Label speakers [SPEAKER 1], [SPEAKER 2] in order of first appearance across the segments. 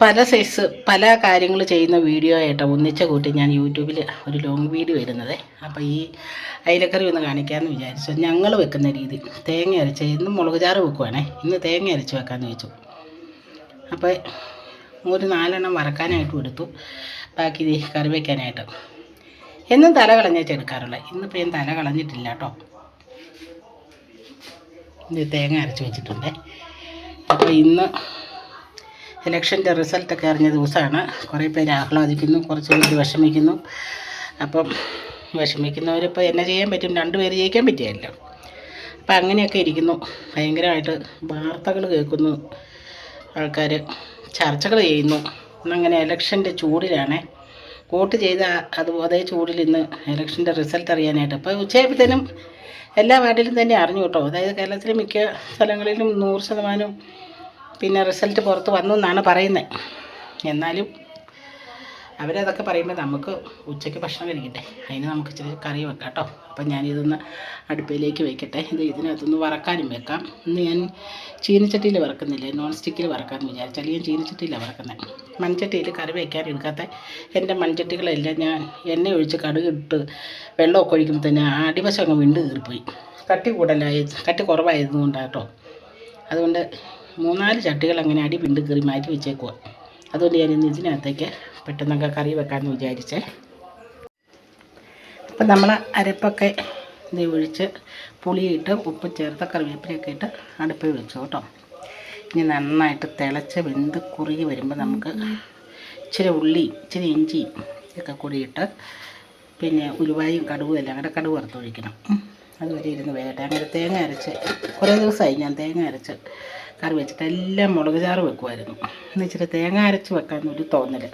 [SPEAKER 1] പല സൈസ് പല കാര്യങ്ങൾ ചെയ്യുന്ന വീഡിയോ ആയിട്ട് ഒന്നിച്ച കൂട്ടി ഞാൻ യൂട്യൂബിൽ ഒരു ലോങ് വീഡിയോ ഇടുന്നത്. അപ്പോൾ ഈ അയിലക്കറി ഒന്ന് കാണിക്കാമെന്ന് വിചാരിച്ചു. ഞങ്ങൾ വെക്കുന്ന രീതി. തേങ്ങ അരച്ച് ഇന്ന് മുളക് ചാറ് വെക്കുവാണേ. ഇന്ന് തേങ്ങ അരച്ച് വെക്കാമെന്ന് വെച്ചു. അപ്പോൾ ഒരു നാലെണ്ണം വറക്കാനായിട്ടും എടുത്തു. ബാക്കി ദേ കറി വയ്ക്കാനായിട്ട് എന്നും തല കളഞ്ഞേച്ച് എടുക്കാറുള്ളത് ഇന്നിപ്പോൾ ഞാൻ തല കളഞ്ഞിട്ടില്ല കേട്ടോ. ഇത് തേങ്ങ അരച്ച് വെച്ചിട്ടുണ്ട്. അപ്പോൾ ഇന്ന് ഇലക്ഷന്റെ റിസൾട്ടൊക്കെ അറിഞ്ഞ ദിവസമാണ് കുറേ പേര് ആഹ്ലാദിക്കുന്നു കുറച്ച് പേര് വിഷമിക്കുന്നു. അപ്പം വിഷമിക്കുന്നവരിപ്പോൾ എന്നെ ചെയ്യാൻ പറ്റും രണ്ട് പേര് ജയിക്കാൻ പറ്റിയല്ലോ അപ്പം അങ്ങനെയൊക്കെ ഇരിക്കുന്നു. ഭയങ്കരമായിട്ട് വാർത്തകൾ കേൾക്കുന്നു. ആൾക്കാർ ചർച്ചകൾ ചെയ്യുന്നു. അങ്ങനെ ഇലക്ഷന്റെ ചൂടിലാണേ. വോട്ട് ചെയ്ത അത് അതേ ചൂടിൽ ഇന്ന് ഇലക്ഷന്റെ റിസൾട്ട് അറിയാനായിട്ട്. അപ്പോൾ ഉച്ചയായപ്പോഴത്തേനും എല്ലാ വാർഡിലും തന്നെ അറിഞ്ഞു കേട്ടോ. അതായത് കേരളത്തിലെ മിക്ക സ്ഥലങ്ങളിലും നൂറ് ശതമാനം പിന്നെ റിസൾട്ട് പുറത്ത് വന്നു എന്നാണ് പറയുന്നത് എന്നാലും അവരതൊക്കെ പറയുമ്പോൾ നമുക്ക് ഉച്ചയ്ക്ക് ഭക്ഷണം കഴിക്കട്ടെ. അതിന് നമുക്ക് ഇച്ചിരി കറി വെക്കാം കേട്ടോ. അപ്പം ഞാനിതൊന്ന് അടുപ്പിലേക്ക് വെക്കട്ടെ. ഇത് ഇതിനകത്തൊന്ന് വറക്കാനും വെക്കാം. ഇന്ന് ഞാൻ ചീനച്ചട്ടിയിൽ വറക്കുന്നില്ല? നോൺ സ്റ്റിക്കിൽ വറക്കാമെന്ന് വിചാരിച്ചാൽ ഞാൻ ചീനച്ചട്ടിയിലാണ് വറക്കുന്നത് മൺചട്ടിയിൽ കറി വയ്ക്കാൻ എടുക്കാത്ത എന്റെ മൺചട്ടികളെല്ലാം ഞാൻ എണ്ണ ഒഴിച്ച് കടുകിട്ട് വെള്ളമൊക്കെ ഒഴിക്കുമ്പോൾ തന്നെ അടിവശം അങ്ങ് വിണ്ട് കീറിപ്പോയി. കട്ടി കൂടലായത് കട്ടി കുറവായതുകൊണ്ടാണ് കേട്ടോ. അതുകൊണ്ട് മൂന്നാൽ ചട്ടികൾ അങ്ങനെ അടി പിണ്ട് കയറി മാറ്റി വെച്ചേക്കുക അതുകൊണ്ട് ഞാൻ ഇതിനകത്തേക്ക് പെട്ടെന്നൊക്കെ കറി വെക്കാമെന്ന് വിചാരിച്ചേ. അപ്പം നമ്മൾ അരപ്പൊക്കെ ഇത് ഒഴിച്ച് പുളിയിട്ട് ഉപ്പ് ചേർത്ത് കറിവേപ്പിലൊക്കെ ഇട്ട് അടുപ്പിൽ വെച്ചു കേട്ടോ. ഇനി നന്നായിട്ട് തിളച്ച് വെന്ത് കുറുകി വരുമ്പോൾ നമുക്ക് ഇച്ചിരി ഉള്ളി ഇച്ചിരി ഇഞ്ചിയും ഒക്കെ കൂടിയിട്ട് പിന്നെ ഉലുവായും കടുവും എല്ലാം കൂടെ കടുവ് വറുത്തൊഴിക്കണം. അതുവരെ ഇരുന്ന് വേകട്ടെ. അങ്ങനെ തേങ്ങ അരച്ച് കുറേ ദിവസമായി ഞാൻ തേങ്ങ അരച്ച് കറി വെച്ചിട്ട് എല്ലാം മുളക് ചാറ് വെക്കുമായിരുന്നു എന്ന് വെച്ചിട്ട് തേങ്ങ അരച്ച് വെക്കാമെന്നൊരു തോന്നൽ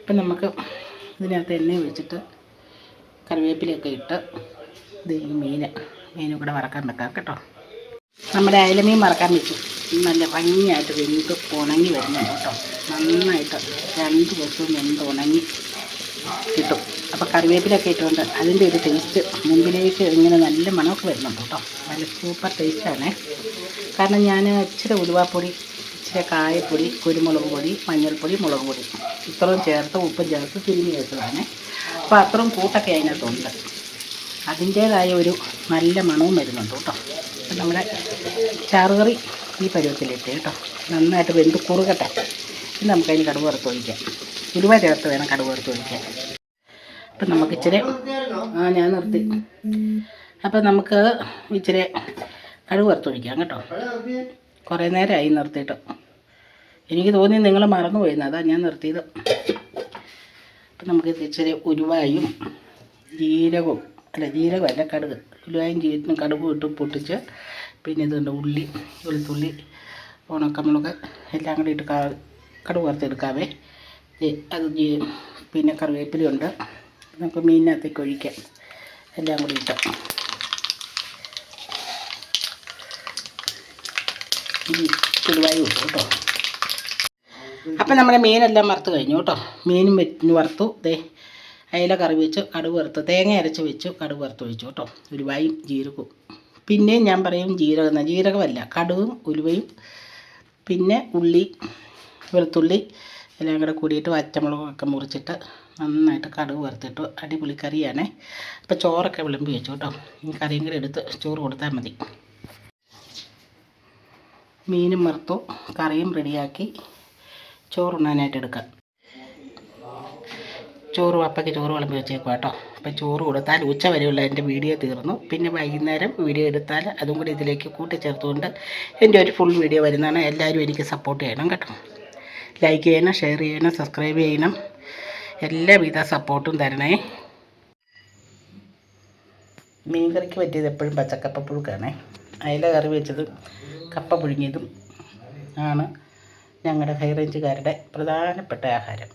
[SPEAKER 1] അപ്പം നമുക്ക് ഇതിനകത്ത് എണ്ണ ഒഴിച്ചിട്ട് കറിവേപ്പിലയൊക്കെ ഇട്ട് ഇത് ഈ മീൻ മീനും കൂടെ വറക്കാൻ വെക്കാം കേട്ടോ. നമ്മുടെ അയലമീൻ വറക്കാൻ വെച്ചു. നല്ല ഭംഗിയായിട്ട് വെന്ത് ഉണങ്ങി വരുന്നുണ്ട് കേട്ടോ. നന്നായിട്ട് രണ്ട് ദിവസവും വെന്ത് ഉണങ്ങി കിട്ടും. അപ്പോൾ കറിവേപ്പിലൊക്കെ ഇട്ടുകൊണ്ട് അതിന്റെ ഒരു ടേസ്റ്റ് മുമ്പിലേക്ക് ഇങ്ങനെ നല്ല മണമൊക്കെ വരുന്നുണ്ട് കേട്ടോ. നല്ല സൂപ്പർ ടേസ്റ്റാണ് കാരണം ഞാൻ ഇച്ചിരി ഉലുവാപ്പൊടി ഇച്ചിരി കായപ്പൊടി കുരുമുളക് പൊടി മഞ്ഞൾപ്പൊടി മുളക് പൊടി ഇത്രയും ചേർത്ത് ഉപ്പും ചേർത്ത് തിരിഞ്ഞ് വെച്ചതാണ്. അപ്പോൾ അത്രയും കൂട്ടൊക്കെ അതിനകത്തുണ്ട്. അതിന്റേതായ ഒരു നല്ല മണവും വരുന്നുണ്ട് കേട്ടോ. അപ്പം നമ്മുടെ ചാറുകറി ഈ പരുവത്തിലിട്ട് കേട്ടോ. നന്നായിട്ട് വെന്ത് കുറുകട്ടെ. ഇനി നമുക്കതിന് കടുവ് വറുത്ത് ഒഴിക്കാം. ഉലുവ ചേർത്ത് വേണം കടുവ് വറുത്ത് ഒഴിക്കാൻ. അപ്പം നമുക്ക് ഇച്ചിരി ആ ഞാൻ നിർത്തി. അപ്പം നമുക്ക് ഇച്ചിരി കടുക് വറുത്തൊഴിക്കാം കേട്ടോ. കുറേ നേരമായി നിർത്തിയിട്ട്. എനിക്ക് തോന്നി നിങ്ങൾ മറന്നുപോയിന്ന് അതാ ഞാൻ നിർത്തിയത്. അപ്പം നമുക്ക് ഇച്ചിരി ഉരുവായും ജീരകവും അല്ല ജീരകമല്ല കടുക്. ഉലുവായും ജീരകം കടുകും ഇട്ട് പൊട്ടിച്ച് പിന്നെ ഇതുണ്ട് ഉള്ളി വെളുത്തുള്ളി ഉണക്കമുളക് എല്ലാം കൂടി ഇട്ട് കടുക് വറുത്തെടുക്കാവേ. അത് പിന്നെ കറിവേപ്പിലയുണ്ട്. നമുക്ക് മീനിനകത്തേക്ക് ഒഴിക്കാം. എല്ലാം കൂടി ഇട്ട്. ഈ വിട്ടു കേട്ടോ. അപ്പം നമ്മുടെ മീനെല്ലാം വറുത്ത് കഴിഞ്ഞു കേട്ടോ. മീനും വെറ്റിന് വറുത്തു. ദേ അയില കറി വെച്ച് കടുക് വറുത്തു തേങ്ങ അരച്ച് വെച്ചു കടുക് വറുത്ത് ഒഴിച്ചു കേട്ടോ. ഉലുവായും ജീരകവും. പിന്നെയും ഞാൻ പറയും ജീരകം ജീരകമല്ല കടുകും ഉലുവയും പിന്നെ ഉള്ളി വെളുത്തുള്ളി എല്ലാം കൂടെ കൂടിയിട്ട് പച്ചമുളകൊക്കെ മുറിച്ചിട്ട് നന്നായിട്ട് കടുക് വറുത്തിട്ടു. അടിപൊളി കറിയാണേ. അപ്പോൾ ചോറൊക്കെ വിളമ്പി വെച്ചു കേട്ടോ. ഈ കറിയും കൂടെ എടുത്ത് ചോറ് കൊടുത്താൽ മതി. മീനും വറുത്തു. കറിയും റെഡിയാക്കി ചോറുണ്ണാനായിട്ട് എടുക്കാം. ചോറ് അപ്പയ്ക്ക് ചോറ് വിളമ്പി വെച്ചേക്കും കേട്ടോ. അപ്പം ചോറ് കൊടുത്താൽ ഉച്ച വരെയുള്ള എന്റെ വീഡിയോ തീർന്നു. പിന്നെ വൈകുന്നേരം വീഡിയോ എടുത്താൽ അതും കൂടി ഇതിലേക്ക് കൂട്ടിച്ചേർത്തുകൊണ്ട് എന്റെ ഒരു ഫുൾ വീഡിയോ വരുന്നതാണ്. എല്ലാവരും എനിക്ക് സപ്പോർട്ട് ചെയ്യണം കേട്ടോ. ലൈക്ക് ചെയ്യണം ഷെയർ ചെയ്യണം സബ്സ്ക്രൈബ് ചെയ്യണം. എല്ലാവിധ സപ്പോർട്ടും തരണേ. മീൻ കറിക്ക് പറ്റിയത് എപ്പോഴും പച്ചക്കപ്പ പുഴുക്കാണേ അയല കറി വെച്ചതും കപ്പ പുഴുങ്ങിയതും ആണ് ഞങ്ങളുടെ ഹൈറേഞ്ചുകാരുടെ പ്രധാനപ്പെട്ട ആഹാരം.